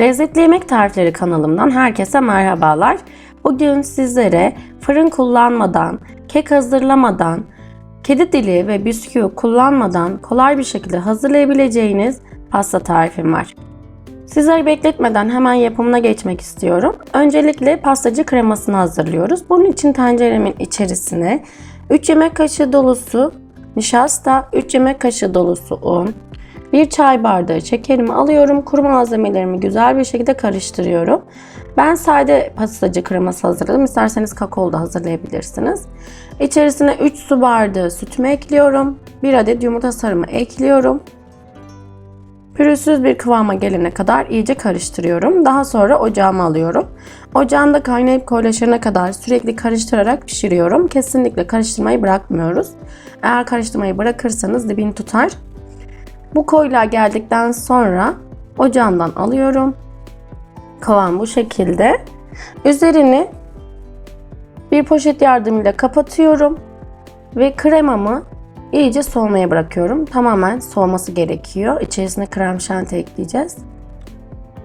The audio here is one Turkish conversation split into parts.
Lezzetli Yemek Tarifleri kanalımdan herkese merhabalar. Bugün sizlere fırın kullanmadan, kek hazırlamadan, kedi dili ve bisküvi kullanmadan kolay bir şekilde hazırlayabileceğiniz pasta tarifim var. Sizleri bekletmeden hemen yapımına geçmek istiyorum. Öncelikle pastacı kremasını hazırlıyoruz. Bunun için tenceremin içerisine 3 yemek kaşığı dolusu nişasta, 3 yemek kaşığı dolusu un, 1 çay bardağı şekerimi alıyorum. Kuru malzemelerimi güzel bir şekilde karıştırıyorum. Ben sade pastacı kreması hazırladım. İsterseniz kakaolu da hazırlayabilirsiniz. İçerisine 3 su bardağı sütümü ekliyorum. 1 adet yumurta sarımı ekliyorum. Pürüzsüz bir kıvama gelene kadar iyice karıştırıyorum. Daha sonra ocağıma alıyorum. Ocağımda kaynayıp koyulaşana kadar sürekli karıştırarak pişiriyorum. Kesinlikle karıştırmayı bırakmıyoruz. Eğer karıştırmayı bırakırsanız dibini tutar. Bu koyuluğa geldikten sonra ocağımdan alıyorum. Kıvam bu şekilde. Üzerini bir poşet yardımıyla kapatıyorum ve kremamı iyice soğumaya bırakıyorum. Tamamen soğuması gerekiyor. İçerisine krem şanti ekleyeceğiz.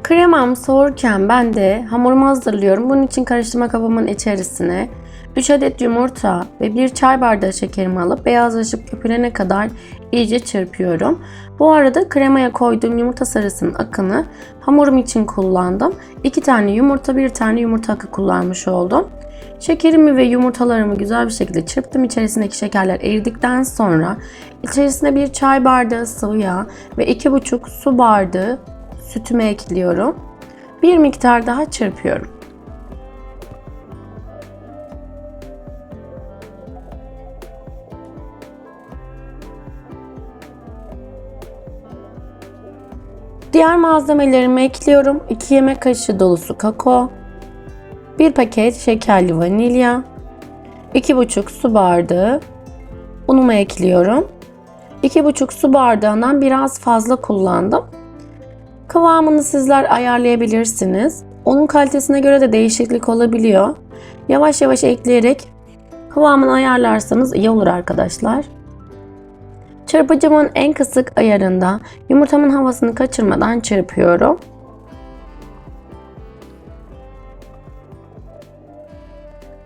Kremam soğurken ben de hamurumu hazırlıyorum. Bunun için karıştırma kabımın içerisine 3 adet yumurta ve 1 çay bardağı şekerimi alıp beyazlaşıp köpürene kadar iyice çırpıyorum. Bu arada kremaya koyduğum yumurta sarısının akını hamurum için kullandım. 2 tane yumurta, 1 tane yumurta akı kullanmış oldum. Şekerimi ve yumurtalarımı güzel bir şekilde çırptım. İçerisindeki şekerler eridikten sonra içerisine bir çay bardağı sıvı yağ ve 2,5 su bardağı sütümü ekliyorum. Bir miktar daha çırpıyorum. Diğer malzemelerimi ekliyorum. 2 yemek kaşığı dolusu kakao, 1 paket şekerli vanilya, 2,5 su bardağı unumu ekliyorum. 2,5 su bardağından biraz fazla kullandım. Kıvamını sizler ayarlayabilirsiniz. Unun kalitesine göre de değişiklik olabiliyor. Yavaş yavaş ekleyerek kıvamını ayarlarsanız iyi olur arkadaşlar. Çırpıcımın en kısık ayarında yumurtamın havasını kaçırmadan çırpıyorum.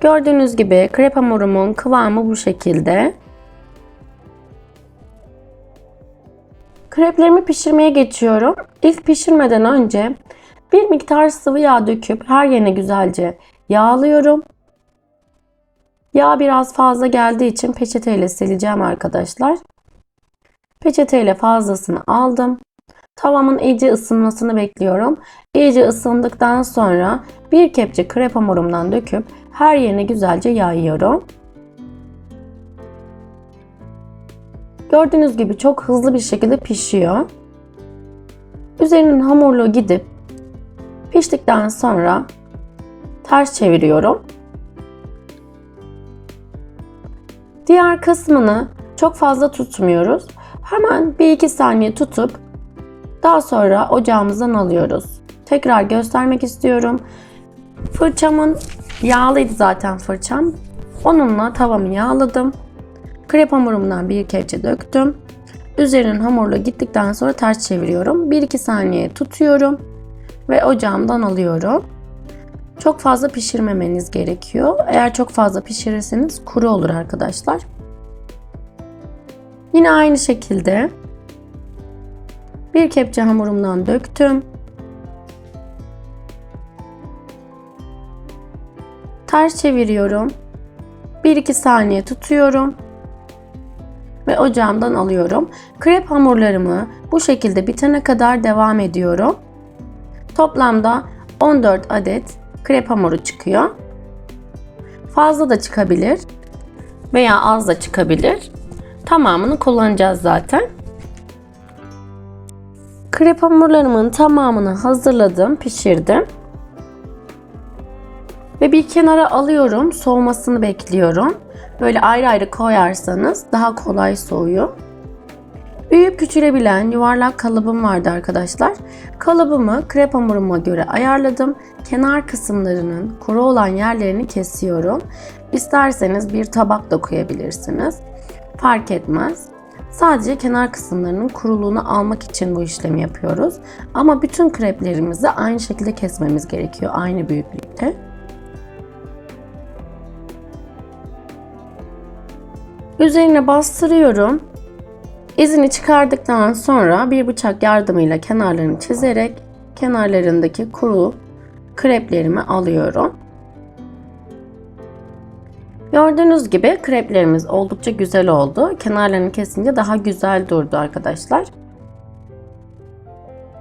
Gördüğünüz gibi krep hamurumun kıvamı bu şekilde. Kreplerimi pişirmeye geçiyorum. İlk pişirmeden önce bir miktar sıvı yağ döküp her yerine güzelce yağlıyorum. Yağ biraz fazla geldiği için peçeteyle sileceğim arkadaşlar. Peçeteyle fazlasını aldım. Tavamın iyice ısınmasını bekliyorum. İyice ısındıktan sonra bir kepçe krep hamurumdan döküp her yerine güzelce yayıyorum. Gördüğünüz gibi çok hızlı bir şekilde pişiyor. Üzerinin hamurluğu gidip piştikten sonra ters çeviriyorum. Diğer kısmını çok fazla tutmuyoruz. Hemen 1-2 saniye tutup daha sonra ocağımızdan alıyoruz. Tekrar göstermek istiyorum. Fırçamın yağlıydı zaten fırçam. Onunla tavamı yağladım. Krep hamurumdan bir kepçe döktüm. Üzerinin hamurla gittikten sonra ters çeviriyorum. 1-2 saniye tutuyorum ve ocağımdan alıyorum. Çok fazla pişirmemeniz gerekiyor. Eğer çok fazla pişirirseniz kuru olur arkadaşlar. Yine aynı şekilde bir kepçe hamurumdan döktüm. Ters çeviriyorum. 1-2 saniye tutuyorum. Ve ocağımdan alıyorum. Krep hamurlarımı bu şekilde bitene kadar devam ediyorum. Toplamda 14 adet krep hamuru çıkıyor. Fazla da çıkabilir veya az da çıkabilir. Tamamını kullanacağız zaten. Krep hamurlarımın tamamını hazırladım, pişirdim. Ve bir kenara alıyorum, soğumasını bekliyorum. Böyle ayrı ayrı koyarsanız daha kolay soğuyor. Büyüyüp küçülebilen yuvarlak kalıbım vardı arkadaşlar. Kalıbımı krep hamuruma göre ayarladım. Kenar kısımlarının kuru olan yerlerini kesiyorum. İsterseniz bir tabak da koyabilirsiniz. Fark etmez. Sadece kenar kısımlarının kuruluğunu almak için bu işlemi yapıyoruz. Ama bütün kreplerimizi aynı şekilde kesmemiz gerekiyor. Aynı büyüklükte. Üzerine bastırıyorum. İzini çıkardıktan sonra bir bıçak yardımıyla kenarlarını çizerek kenarlarındaki kuru kreplerimi alıyorum. Gördüğünüz gibi kreplerimiz oldukça güzel oldu. Kenarlarını kesince daha güzel durdu arkadaşlar.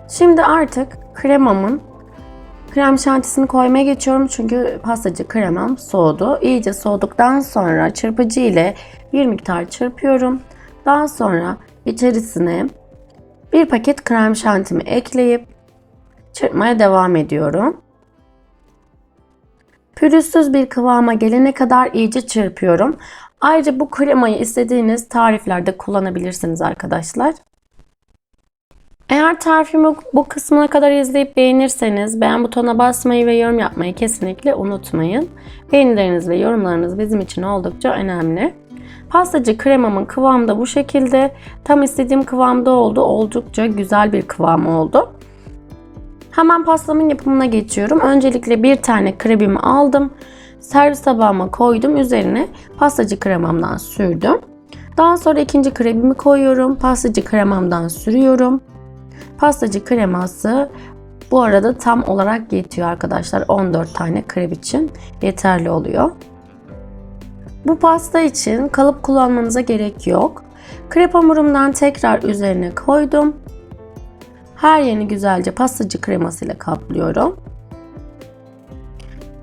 Şimdi artık kremamın krem şantisini koymaya geçiyorum çünkü pastacı kremam soğudu. İyice soğuduktan sonra çırpıcı ile bir miktar çırpıyorum. Daha sonra içerisine bir paket krem şantimi ekleyip çırpmaya devam ediyorum. Pürüzsüz bir kıvama gelene kadar iyice çırpıyorum. Ayrıca bu kremayı istediğiniz tariflerde kullanabilirsiniz arkadaşlar. Eğer tarifimi bu kısmına kadar izleyip beğenirseniz beğen butonuna basmayı ve yorum yapmayı kesinlikle unutmayın. Beğenileriniz ve yorumlarınız bizim için oldukça önemli. Pastacı kremamın kıvamı da bu şekilde. Tam istediğim kıvamda oldu. Oldukça güzel bir kıvam oldu. Hemen pastamın yapımına geçiyorum. Öncelikle bir tane krebimi aldım. Servis tabağıma koydum. Üzerine pastacı kremamdan sürdüm. Daha sonra ikinci krebimi koyuyorum. Pastacı kremamdan sürüyorum. Pastacı kreması bu arada tam olarak yetiyor arkadaşlar. 14 tane krep için yeterli oluyor. Bu pasta için kalıp kullanmanıza gerek yok. Krep hamurumdan tekrar üzerine koydum. Her yerini güzelce pastacı kremasıyla kaplıyorum.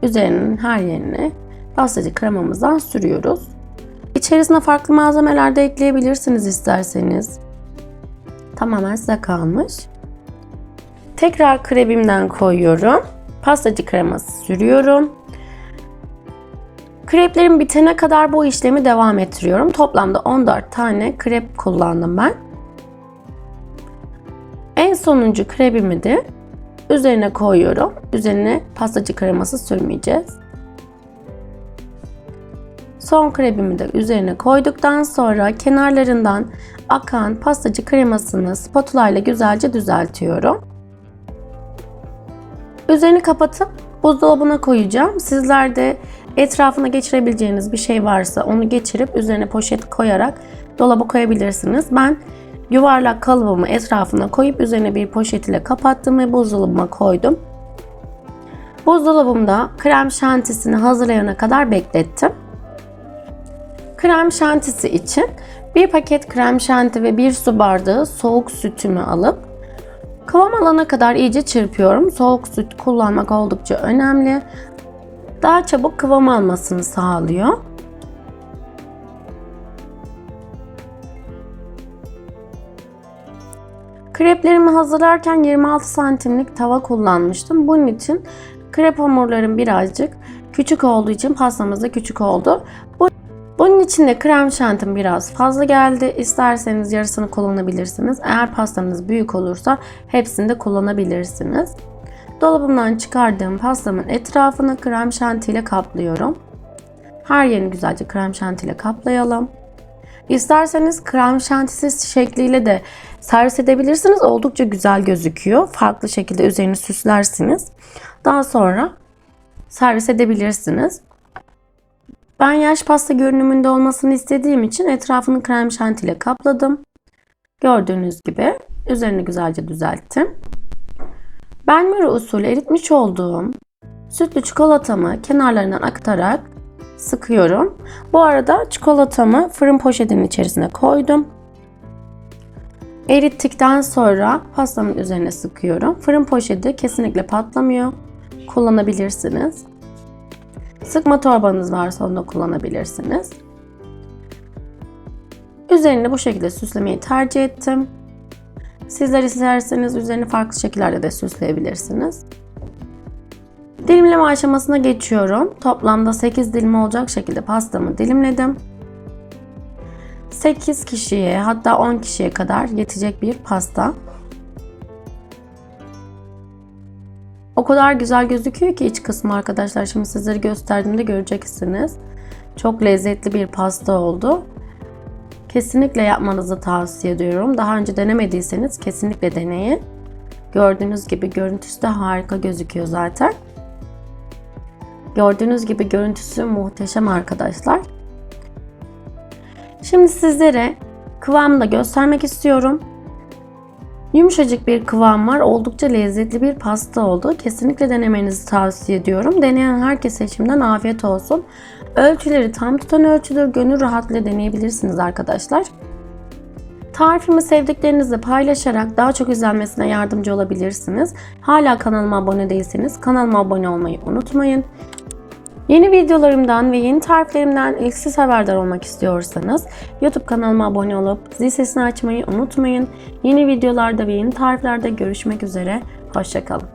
Üzerinin her yerini pastacı kremamızdan sürüyoruz. İçerisine farklı malzemeler de ekleyebilirsiniz isterseniz. Tamamen size kalmış. Tekrar krebimden koyuyorum. Pastacı kreması sürüyorum. Kreplerim bitene kadar bu işlemi devam ettiriyorum. Toplamda 14 tane krep kullandım ben. En sonuncu krebimi de üzerine koyuyorum. Üzerine pastacı kreması sürmeyeceğiz. Son krebimi de üzerine koyduktan sonra kenarlarından akan pastacı kremasını spatula ile güzelce düzeltiyorum. Üzerini kapatıp buzdolabına koyacağım. Sizler de etrafına geçirebileceğiniz bir şey varsa onu geçirip üzerine poşet koyarak dolaba koyabilirsiniz. Ben yuvarlak kalıbımı etrafına koyup üzerine bir poşet ile kapattım ve buzdolabıma koydum. Buzdolabımda krem şantisini hazırlayana kadar beklettim. Krem şantisi için bir paket krem şanti ve bir su bardağı soğuk sütümü alıp kıvam alana kadar iyice çırpıyorum. Soğuk süt kullanmak oldukça önemli. Daha çabuk kıvam almasını sağlıyor. Kreplerimi hazırlarken 26 santimlik tava kullanmıştım. Bunun için krep hamurlarım birazcık küçük olduğu için pastamız da küçük oldu. Bu bunun için de krem şantim biraz fazla geldi. İsterseniz yarısını kullanabilirsiniz. Eğer pastanız büyük olursa hepsini de kullanabilirsiniz. Dolabımdan çıkardığım pastamın etrafını krem şanti ile kaplıyorum. Her yerini güzelce krem şanti ile kaplayalım. İsterseniz krem şantisi şekliyle de servis edebilirsiniz. Oldukça güzel gözüküyor. Farklı şekilde üzerini süslersiniz. Daha sonra servis edebilirsiniz. Ben yaş pasta görünümünde olmasını istediğim için etrafını krem şanti ile kapladım. Gördüğünüz gibi üzerini güzelce düzelttim. Benmure usulü eritmiş olduğum sütlü çikolatamı kenarlarından aktarak sıkıyorum. Bu arada çikolatamı fırın poşetinin içerisine koydum. Erittikten sonra pastamın üzerine sıkıyorum. Fırın poşeti kesinlikle patlamıyor. Kullanabilirsiniz. Sıkma torbanız varsa onu da kullanabilirsiniz. Üzerini bu şekilde süslemeyi tercih ettim. Sizler isterseniz üzerini farklı şekillerde de süsleyebilirsiniz. Dilimleme aşamasına geçiyorum. Toplamda 8 dilim olacak şekilde pastamı dilimledim. 8 kişiye hatta 10 kişiye kadar yetecek bir pasta. O kadar güzel gözüküyor ki iç kısmı arkadaşlar. Şimdi sizlere gösterdiğimde göreceksiniz. Çok lezzetli bir pasta oldu. kesinlikle yapmanızı tavsiye ediyorum. Daha önce denemediyseniz kesinlikle deneyin. Gördüğünüz gibi görüntüsü de harika gözüküyor zaten. Gördüğünüz gibi görüntüsü muhteşem arkadaşlar. Şimdi sizlere kıvamını da göstermek istiyorum. Yumuşacık bir kıvam var. Oldukça lezzetli bir pasta oldu. Kesinlikle denemenizi tavsiye ediyorum. Deneyen herkese şimdiden afiyet olsun. Ölçüleri tam tutan ölçüdür. Gönül rahatlığıyla deneyebilirsiniz arkadaşlar. Tarifimi sevdiklerinizle paylaşarak daha çok izlenmesine yardımcı olabilirsiniz. Hala kanalıma abone değilseniz kanalıma abone olmayı unutmayın. Yeni videolarımdan ve yeni tariflerimden ilk siz haberdar olmak istiyorsanız YouTube kanalıma abone olup zil sesini açmayı unutmayın. Yeni videolarda ve yeni tariflerde görüşmek üzere. Hoşçakalın.